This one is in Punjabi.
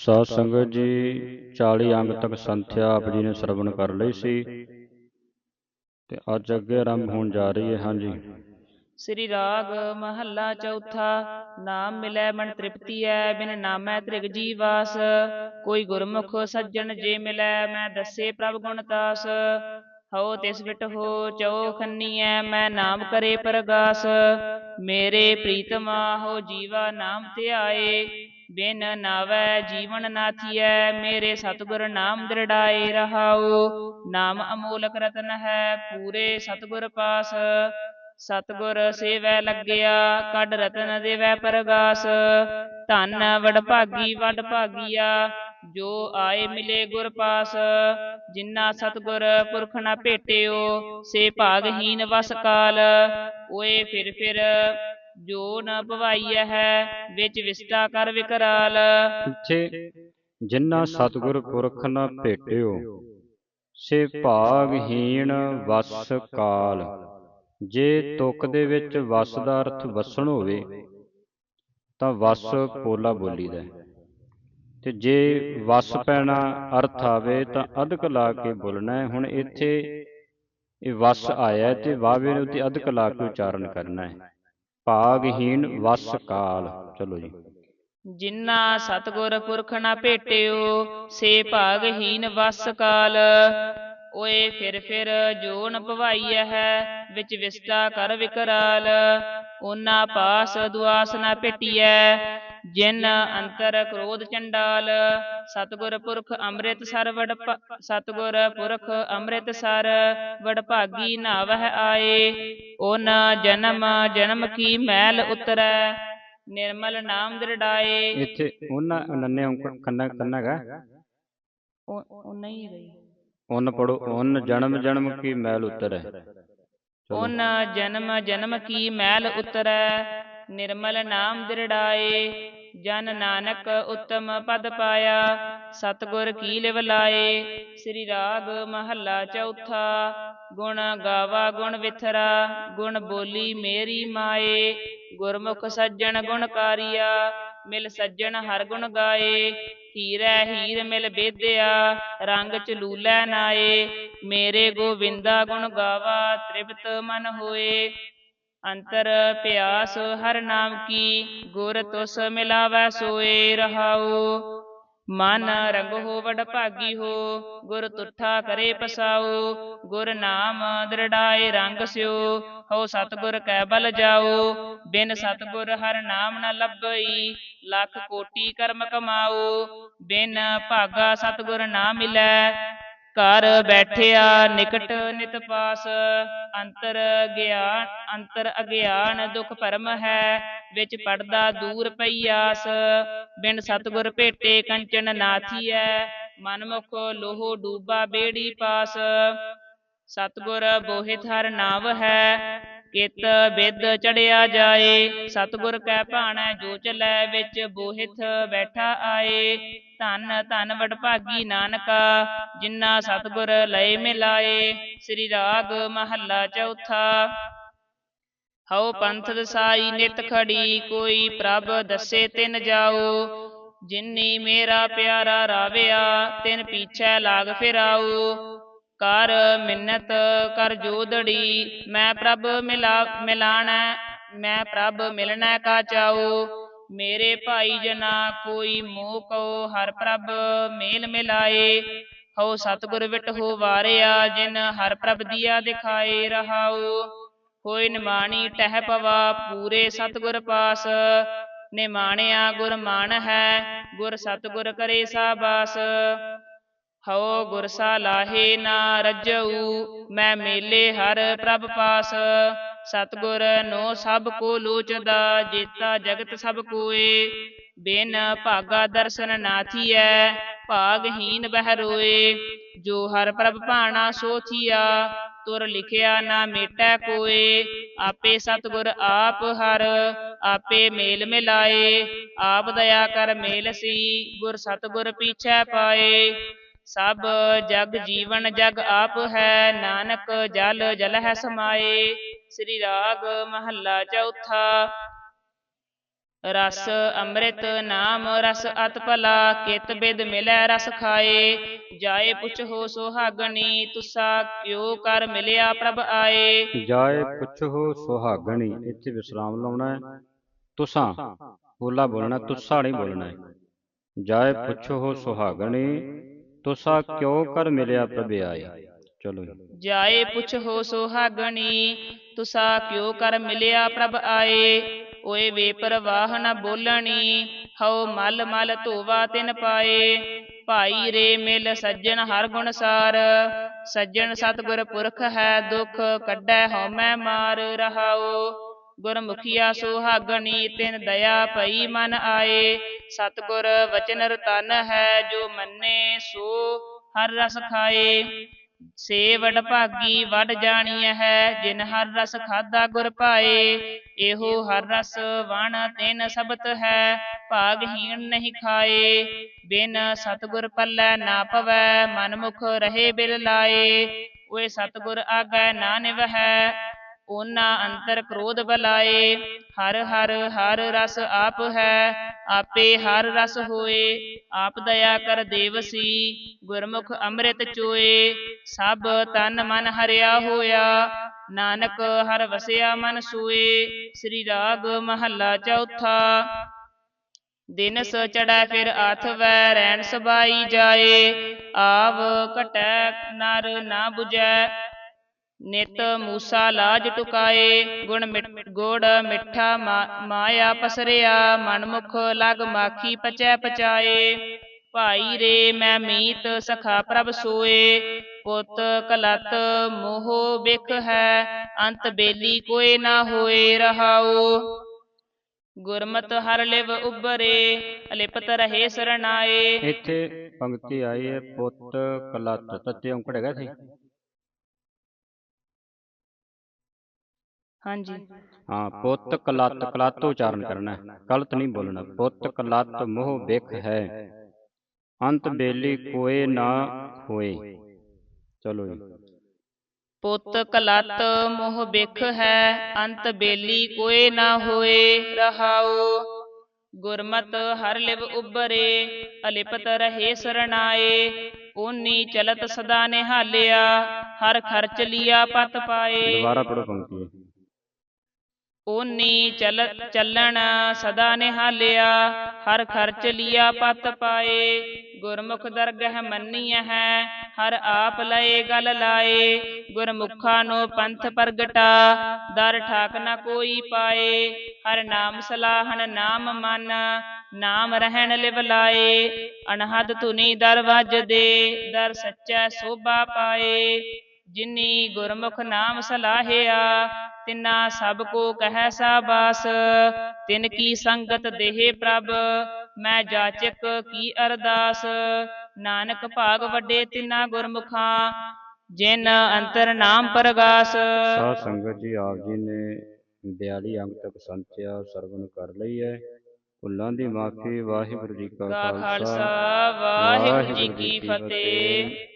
ਸਾਧ ਸੰਗਤ ਜੀ 40 ਅੰਗ ਤੱਕ ਸੰਥਿਆ ਆਪ ਜੀ ਨੇ ਸਰਵਣ ਕਰ ਲਈ ਸੀ। ਤੇ ਅੱਜ ਅੱਗੇ ਆਰੰਭ ਹੋਣ ਜਾ ਰਹੀ ਹੈ ਹਾਂਜੀ। ਸ੍ਰੀ ਰਾਗ ਮਹੱਲਾ ਚੌਥਾ ਨਾਮ ਮਿਲੈ ਮਨ ਤ੍ਰਿਪਤੀ ਐ ਬਿਨ ਨਾਮੈ ਤ੍ਰਿਗ ਜੀਵਾਸ ਕੋਈ ਗੁਰਮੁਖ ਸੱਜਣ ਜੇ ਮਿਲੈ ਮੈਂ ਦੱਸੇ ਪ੍ਰਭ ਗੁਣ ਤਾਸ। ਹਉ ਤਿਸ ਵਿਟ ਹੋ ਚਉ ਖੰਨੀਐ ਮੈਂ ਨਾਮ ਕਰੇ ਪਰਗਾਸ। ਮੇਰੇ ਪ੍ਰੀਤਮਾ ਹੋ ਜੀਵਾ ਨਾਮ ਧਿਆਏ। ਬਿਨ ਨਾਵੈ ਜੀਵਨ ਨਾਥੀਐ ਮੇਰੇ ਸਤਿਗੁਰ ਨਾਮ ਦ੍ਰਿੜਾਏ ਰਹਾਉ। ਨਾਮ ਅਮੋਲਕ ਰਤਨ ਹੈ, ਪੂਰੇ ਸਤਿਗੁਰ ਪਾਸ। ਸਤਿਗੁਰ ਸੇਵੈ ਲੱਗਿਆ, ਕੱਢ ਰਤਨ ਦੇਵੈ ਪਰਗਾਸ। ਧਨ ਵਡਭਾਗੀ ਵਡਭਾਗੀਆ ਜੋ ਆਏ ਮਿਲੇ ਗੁਰ ਪਾਸ। ਜਿਨ੍ਹਾਂ ਸਤਿਗੁਰ ਪੁਰਖ ਨਾ ਭੇਟਿਓ, ਸੇ ਭਾਗਹੀਨ ਵਸ ਕਾਲ। ਓਏ ਫਿਰ ਫਿਰ ਜੋ ਨ ਭਵਾਈਐ ਹੈ ਵਿੱਚ ਵਿਸਟਾ ਕਰ ਵਿਕਰਾਲ। ਇੱਥੇ ਜਿਨ੍ਹਾਂ ਸਤਿਗੁਰ ਪੁਰਖ ਨ ਭੇਟਿਓ ਸੇ ਭਾਗਹੀਣ ਵਸ ਕਾਲ। ਜੇ ਤੁਕ ਦੇ ਵਿੱਚ ਵਸ ਦਾ ਅਰਥ ਵਸਣ ਹੋਵੇ ਤਾਂ ਵਸ ਪੋਲਾ ਬੋਲੀਦਾ ਹੈ। ਤੇ ਜੇ ਵਸ ਪੈਣਾ ਅਰਥ ਆਵੇ ਤਾਂ ਅਧਿਕ ਲਾ ਕੇ ਬੋਲਣਾ ਹੈ। ਹੁਣ ਇੱਥੇ ਇਹ ਵਸ ਆਇਆ ਤੇ ਵਾਵੇ ਨੂੰ ਤੇ ਅਧਿਕ ਲਾ ਕੇ ਉਚਾਰਨ ਕਰਨਾ ਹੈ। ਭਾਗਹੀਣ ਵਸ ਕਾਲ। ਚਲੋ ਜੀ। ਜਿਨ੍ਹਾਂ ਸਤਿਗੁਰ ਪੁਰਖ ਨਾ ਭੇਟਿਓ, ਸੇ ਭਾਗਹੀਨ ਵਸ ਕਾਲ। ਓਏ ਫਿਰ ਫਿਰ ਜੋ ਨ ਭਵਾਈਐ ਹੈ, ਵਿੱਚ ਵਿਸਤਾ ਕਰ ਵਿਕਰਾਲ। ਉਹਨਾਂ ਪਾਸ ਦੁਆਸ ਨਾ ਭੇਟੀਐ ਜਿਨ ਅੰਤਰ ਕ੍ਰੋਧ ਚੰਡਾਲ ਸਤਿਗੁਰ ਪੁਰਖ ਅੰਮ੍ਰਿਤ ਸਰ ਵਡ ਸਤਿਗੁਰ ਪੁਰਖ ਅੰਮ੍ਰਿਤ ਸਰ ਵਡਭਾਗੀ ਨਾਵਹਿ ਆਏ। ਓਨ ਜਨਮ ਜਨਮ ਕੀ ਮੈਲ ਉਤਰੈ? ਨਿਰਮਲ ਨਾਮ ਦ੍ਰਿੜਾਏ। ਇੱਥੇ ਉਹਨਾਂ ਨੰਨੇ ਕੰਨਾ ਕੰਨਾ ਹੈਗਾ। ਉਹ ਉਹ ਨਹੀਂ ਗਈ ਉਨ ਪੜੋ ਉਨ ਜਨਮ ਜਨਮ ਕੀ ਮੈਲ ਉਤਰ। ਉਨ ਜਨਮ ਜਨਮ ਕੀ ਮੈਲ ਉਤਰੈ? ਨਿਰਮਲ ਨਾਮ ਦ੍ਰਿੜਾਏ। ਜਨ ਨਾਨਕ ਉਤਮ ਪਦ ਪਾਇਆ। ਸਤਿਗੁਰ ਕੀ ਲਿਵ ਲਾਏ ਸ੍ਰੀ ਰਾਗ ਮਹੱਲਾ ਚੌਥਾ। ਗੁਣ ਗਾਵਾ ਗੁਣ ਵਿਥਰਾ। ਗੁਣ ਬੋਲੀ ਮੇਰੀ ਮਾਏ। ਗੁਰਮੁਖ ਸੱਜਣ ਗੁਣਕਾਰੀਆ ਮਿਲ ਸੱਜਣ ਹਰ ਗੁਣ ਗਾਏ। ਹੀਰੈ ਹੀਰ ਮਿਲ ਬੇਦਿਆ। ਰੰਗ ਚਲੂਲੈ ਨਾਏ। ਮੇਰੇ ਗੋਵਿੰਦਾ ਗੁਣ ਗਾਵਾ। ਤ੍ਰਿਪਤ ਮਨ ਹੋਏ। ਅੰਤਰ ਪਿਆਸ ਹਰ ਨਾਮ ਕੀ, ਗੁਰ ਤੁਸ ਮਿਲਾਵੈ ਸੋਏ ਰਹਾਉ। ਮਨ ਰੰਗੋ ਵਡ ਭਾਗੀ ਹੋ, ਗੁਰ ਤੁਠਾ ਕਰੇ ਪਸਾਉ। ਗੁਰ ਨਾਮ ਦ੍ਰਿੜਾਏ ਰੰਗ ਸਿਓ ਹੋ ਸਤਿਗੁਰ ਕੈ ਬਲ ਜਾਓ ਬਿਨ ਸਤਿਗੁਰ ਹਰ ਨਾਮ ਨ ਲੱਭਈ, ਲੱਖ ਕੋਟੀ ਕਰਮ ਕਮਾਓ ਬਿਨ ਭਾਗਾ ਸਤਿਗੁਰ ਨਾ ਮਿਲੈ ਘਰ ਬੈਠਿਆ ਨਿਕਟ ਨਿਤ ਪਾਸ। ਅੰਤਰ ਗਿਆਨ ਅੰਤਰ ਅਗਿਆਨ ਦੁਖ ਭਰਮ ਹੈ ਵਿੱਚ ਪੜਦਾ ਦੂਰ ਪਈਆਸ। ਬਿਨ ਸਤਿਗੁਰ ਭੇਟੇ ਕੰਚਨ ਨਾਥੀਐ ਮਨਮੁਖ ਲੋਹ ਡੂਬਾ ਬੇੜੀ ਪਾਸ। ਸਤਿਗੁਰ ਬੋਹਿਤ ਹਰ ਨਾਵ ਹੈ ਕਿਤ ਬਿਦ ਚੜਿਆ ਜਾਏ, ਸਤਿਗੁਰ ਕੈ ਭਾਣੈ ਜੋ ਚਲੈ ਵਿੱਚ ਬੋਹਿਤ ਬੈਠਾ ਆਏ। ਧੰਨ ਧੰਨ ਵਡਭਾਗੀ ਨਾਨਕਾ ਜਿਨ੍ਹਾਂ ਸਤਿਗੁਰ ਲਏ ਮਿਲਾਏ, ਸ੍ਰੀ ਰਾਗ ਮਹੱਲਾ ਚੌਥਾ। ਹਉ ਪੰਥ ਦਸਾਈ ਨਿਤ ਖੜੀ, ਕੋਈ ਪ੍ਰਭ ਦੱਸੇ ਤਿਨ ਜਾਓ। ਜਿਨੀ ਮੇਰਾ ਪਿਆਰਾ ਰਾਵਿਆ, ਤਿਨ ਪੀਛੈ ਲਾਗ ਫਿਰਾਉ ਕਰ ਮਿੰਨਤ ਕਰ ਜੋਦੜੀ ਮੈਂ ਪ੍ਰਭ ਮਿਲਾ, ਮਿਲਾਣਾ, ਮੈਂ ਪ੍ਰਭ ਮਿਲਣਾ ਕਾ ਚਾਉ। ਮੇਰੇ ਭਾਈ ਜਨਾ, ਕੋਈ ਮੋਹ ਕਉ, ਹਰ ਪ੍ਰਭ ਮੇਲ ਮਿਲਾਏ। ਹਉ ਸਤਿਗੁਰ ਵਿਟ ਹੋ ਵਾਰਿਆ, ਜਿਨ ਹਰ ਪ੍ਰਭ ਦੀਆ ਦਿਖਾਏ ਰਹਾਉ। ਹੋਇ ਨਿਮਾਣੀ ਟਹਿ ਪਵਾ, ਪੂਰੇ ਸਤਿਗੁਰ ਪਾਸ। ਨਿਮਾਣਿਆ ਗੁਰ ਮਾਨ ਹੈ, ਗੁਰ ਸਤਿਗੁਰ ਕਰੇ ਸਾਬਾਸ। ਹਉ ਗੁਰ ਲਾਹੇ ਨਾ ਰਜਉ, ਮੈਂ ਮੇਲੇ ਹਰ ਪ੍ਰਭ ਪਾਸ। ਸਤਿਗੁਰ ਨੋ ਸਭ ਕੋ ਲੋਚਦਾ, ਜੇਤਾ ਜਗਤ ਸਭ ਕੋਏ। ਬਿਨ ਭਾਗਾ ਦਰਸ਼ਨ ਨਾਥੀਐ, ਭਾਗਹੀਨ ਬਹਿ ਰੋਏ। ਜੋ ਹਰ ਪ੍ਰਭ ਭਾਣਾ ਸੋਥੀਆ ਤੁਰ ਲਿਖਿਆ ਨਾ ਮੇਟੈ ਕੋਏ। ਆਪੇ ਸਤਿਗੁਰ ਆਪ ਹਰ, ਆਪੇ ਮੇਲ ਮਿਲਾਏ। ਆਪ ਦਇਆ ਕਰ ਮੇਲ ਸੀ, ਗੁਰ ਸਤਿਗੁਰ ਪੀਛੈ ਪਾਏ। ਸਭ ਜਗ ਜੀਵਨ ਜਗ ਆਪ ਹੈ, ਨਾਨਕ ਜਲ ਜਲ ਹੈ ਸਮਾਏ। ਸ੍ਰੀ ਰਾਗ ਮਹੱਲਾ ਚੌਥਾ, ਰਸ ਅੰਮ੍ਰਿਤ ਨਾਮ ਰਸ ਅਤ ਭਲਾ, ਕਿਤ ਬਿਦ ਮਿਲੈ ਰਸ ਖਾਏ। ਜਾਏ ਪੁੱਛੋ ਸੁਹਾਗਣੀ, ਤੁਸਾ ਕਿਉ ਕਰ ਮਿਲਿਆ ਪ੍ਰਭ ਆਏ। ਜਾਏ ਪੁੱਛੋ ਸੁਹਾਗਣੀ, ਇੱਥੇ ਵਿਸਰਾਮ ਲਾਉਣਾ ਹੈ। ਤੁਸਾਂ ਪੋਲਾ ਬੋਲਣਾ, ਤੁਸਾਂ ਨਹੀਂ ਬੋਲਣਾ ਹੈ। ਜਾਏ ਪੁੱਛੋ ਸੁਹਾਗਣੀ ਤੁਸਾਂ ਕਿਉ ਕਰ ਮਿਲਿਆ ਪ੍ਰਭ ਚਲੋ ਜੀ। ਜਾਏ ਪੁੱਛੋ ਸੁਹਾਗਣੀ, ਤੁਸਾ ਕਿਉ ਕਰ ਮਿਲਿਆ ਪ੍ਰਭ ਆਏ? ਓਏ ਬੇਪਰਵਾਹ ਨ ਬੋਲਣੀ, ਹਉ ਮਲ ਮਲ ਧੋਵਾ ਤਿਨ ਪਾਏ। ਭਾਈ ਰੇ ਮਿਲ ਸੱਜਣ ਹਰ ਗੁਣ ਸਾਰ, ਸੱਜਣ ਸਤਿਗੁਰ ਪੁਰਖ ਹੈ ਦੁਖ, ਕੱਢੈ ਹਉਮੈ ਮਾਰ ਰਹਾਓ ਗੁਰਮੁਖੀਆ ਸੁਹਾਗਣੀ, ਤਿਨ ਦਇਆ ਪਈ ਮਨ ਆਏ। ਸਤਿਗੁਰ ਵਚਨ ਰਤਨ ਹੈ ਜੋ ਮੰਨੇ, ਸੋ ਹਰ ਰਸ ਖਾਏ। ਸੇ ਵਡ ਭਾਗੀ ਵਡ ਜਾਣੀਐ ਹੈ, ਜਿਨ ਹਰ ਰਸ ਖਾਦਾ ਗੁਰ ਪਾਏ ਇਹੋ ਹਰ ਰਸ ਵਣ ਤਿਨ ਸਬਤ ਹੈ ਭਾਗਹੀਣ ਨਹੀਂ ਖਾਏ। ਬਿਨ ਸਤਿਗੁਰ ਪੱਲੇ ਨਾ ਪਵੈ ਮਨ ਮੁਖ ਰਹੇ ਬਿਲ ਲਾਏ। ਓਏ ਸਤਿਗੁਰ ਆਗੈ ਨਾ ਨਿਵਹੈ ਓਨਾ ਅੰਤਰ ਕ੍ਰੋਧ ਬਲਾਏ। ਹਰ ਹਰ ਹਰ ਰਸ ਆਪ ਹੈ ਆਪੇ ਹਰ ਰਸ ਹੋਏ, ਆਪ ਦਇਆ ਕਰ ਦੇਵਸੀ, ਗੁਰਮੁਖ ਅੰਮ੍ਰਿਤ ਚੋਏ, ਸਭ ਤਨ ਮਨ ਹਰਿਆ ਹੋਇਆ, ਨਾਨਕ ਹਰ ਵਸਿਆ ਮਨ ਸੂਏ, ਸ੍ਰੀ ਰਾਗ ਮਹੱਲਾ ਚੌਥਾ। ਦਿਨਸ ਚੜੈ ਫਿਰ ਆਥਵੈ ਰੈਣ ਸਬਾਈ ਜਾਏ, ਆਵ ਘਟੈ ਨਰ ਨਾ 부ਜੈ ਨਿਤ ਮੂਸਾ ਲਾਜ ਟੁਕਾਏ ਗੁਣ ਗੁੜ ਮਿੱਠਾ ਮਾਇਆ ਪਸਰਿਆ ਮਨਮੁਖ ਲਗ ਮਾਖੀ ਪਚੈ ਪਚਾਏ। ਭਾਈ ਰੇ ਮੈਂ ਮੀਤ ਸਖਾ ਪ੍ਰਭ ਸੋਏ। ਪੁੱਤ ਕਲਤ ਮੋਹ ਬਿਖ ਹੈ ਅੰਤ ਬੇਲੀ ਕੋਏ ਨਾ ਹੋਏ ਰਹਾਓ ਗੁਰਮਤਿ ਹਰ ਲਿਵ ਉਬਰੇ ਅਲਿਪਤ ਰਹੇ ਸਰਣਾਏ। ਇੱਥੇ ਪੰਕਤੀ ਆਈ ਹੈ ਪੁੱਤ ਕਲਤ ਤੱਤੇ ਔਂਕੜ ਹੈਗਾ ਸੀ ਹਾਂਜੀ। ਹਾਂ ਪੁੱਤ ਕਲਤ ਕਲਤ ਉਚਾਰਨ ਕਰਨਾ ਹੈ ਗਲਤ ਨਹੀਂ ਬੋਲਣਾ ਪੁੱਤ ਕਲਤ ਮੋਹ ਬਿਖ ਹੈ। ਅੰਤ ਬੇਲੀ ਕੋਏ ਨਾ ਹੋਏ ਚਲੋ ਜੀ। ਪੁੱਤ ਕਲਤ ਮੋਹ ਬਿਖ ਹੈ। ਅੰਤ ਬੇਲੀ ਕੋਏ ਨਾ ਹੋਏ। ਰਹਾਓ। ਗੁਰਮਤ ਹਰ ਲਿਵ ਉਬਰੇ ਅਲਿਪਤ ਰਹੇ ਸਰਣਾਏ। ਓਨੀ ਚਲਤ ਸਦਾ ਨਿਹਾਲਿਆ। ਹਰ ਖਰਚ ਲਿਆ ਪਤ ਪਾਏ। ਦੁਬਾਰਾ ਪੜੋ ਪੰਕਤੀ। ਓਨੀ ਚਲ ਚੱਲਣ ਸਦਾ ਨਿਹਾਲਿਆ, ਹਰ ਖਰਚ ਲਿਆ ਪਤ ਪਾਏ। ਗੁਰਮੁਖ ਦਰਗਹਿ ਮੰਨੀਐ ਹੈ, ਹਰ ਆਪ ਲਏ ਗਲ ਲਾਏ। ਗੁਰਮੁਖਾਂ ਨੂੰ ਪੰਥ ਪ੍ਰਗਟਾ, ਦਰ ਠਾਕ ਨਾ ਕੋਈ ਪਾਏ। ਹਰ ਨਾਮ ਸਲਾਹਣ ਨਾਮ ਮਨ, ਨਾਮ ਰਹਿਣ ਲਿਵ ਲਾਏ। ਅਨਹਦ ਧੁਨੀ ਦਰ ਵੱਜਦੇ ਦਰ ਸੱਚਾ ਸੋਭਾ ਪਾਏ। ਜਿਨੀ ਗੁਰਮੁਖ ਨਾਮ ਸਲਾਹਿਆ ਤਿਨਾ ਸਭ ਕੋ ਕਹਿ ਸਾਬਾਸ। ਤਿਨ ਕੀ ਸੰਗਤ ਦੇਹ ਪ੍ਰਭ ਮੈਂ ਜਾਚਕ ਕੀ ਅਰਦਾਸ। ਨਾਨਕ ਭਾਗ ਵੱਡੇ ਤਿਨਾ ਗੁਰਮੁਖਾਂ ਜਿਨ ਅੰਤਰ ਨਾਮ ਪ੍ਰਗਾਸ। ਸਾਧ ਸੰਗਤ ਜੀ ਆਪ ਜੀ ਨੇ 42 ਅੰਕ ਤੱਕ ਸੰਚਿਆ ਸਰਵਨ ਕਰ ਲਈ ਹੈ। ਭੁੱਲਾਂ ਦੀ ਮਾਫੀ ਵਾਹਿਗੁਰੂ ਜੀ ਕਾ ਖਾਲਸਾ। ਵਾਹਿਗੁਰੂ ਜੀ ਕੀ ਫਤਿਹ।